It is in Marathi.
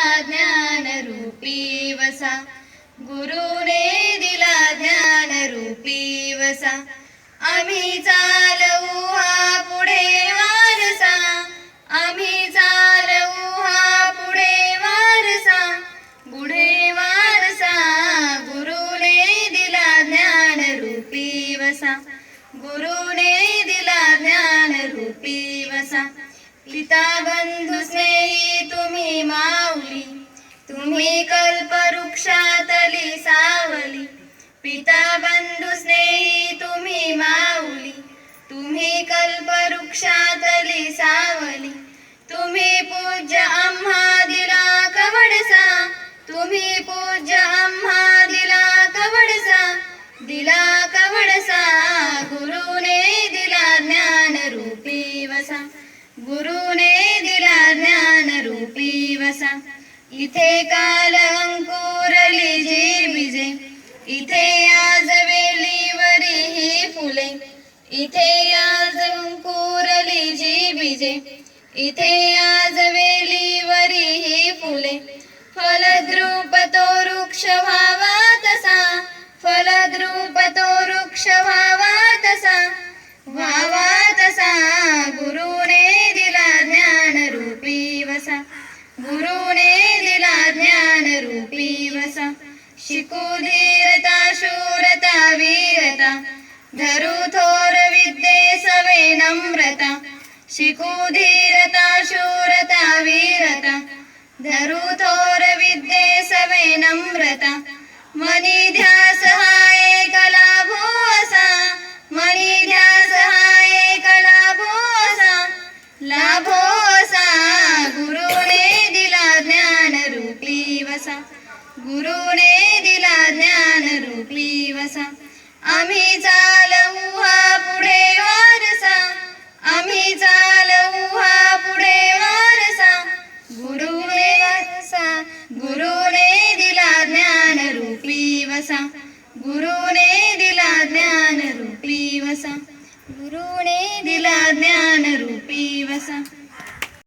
दिला ज्ञान रूपी वसा गुरुने दिला ज्ञान रूपी वसा आम्ही चालवू हा पुढे वारसा। आम्ही चालवू हा पुढे वारसा। पुढे वारसा। गुरुने दिला ज्ञान रूपी वसा गुरुने दिला ज्ञान रूपी वसा पिता बंधू स्नेही तुम्ही माऊली. तुम्ही कल्पवृक्षातली सावली. पिता बंधू स्नेही तुम्ही माऊली. तुम्ही कल्पवृक्षातली सावली. तुम्ही पूज्य आम्हा दिला कवडसा. तुम्ही पूज्य आम्हा दिला कवडसा. दिला कवडसा गुरुने दिला ज्ञान रूपी वसा. गुरुने दिला ज्ञान रूपी वसा. इथे काल अंकुरली झीर बीजे इथे आज वेलीवरी ही फुले. इथे आज अंकुरली जी बीजे इथे आज वेलीवरी ही फुले. फलद्रुप तो वृक्ष व्हावा तसा. फलद्रुप तो वृक्ष व्हावा शिकू धीरता शूरता वीरता धरू थोर विद्ये सवे नम्रता शिकू धीरता शूरता वीरता धरू थोर विद्ये सवे नम्रता मनी ध्यास हा कला भोसा मनी ध्यास हा कला भोसा लाभो आम्ही चालवू हा पुढे वारसा. आम्ही चालवू हा पुढे वारसा. गुरुने वारसा गुरुने दिला ज्ञान रूपी वसा. गुरुने दिला ज्ञान रूपी वसा. गुरुने दिला ज्ञान रूपी वसा.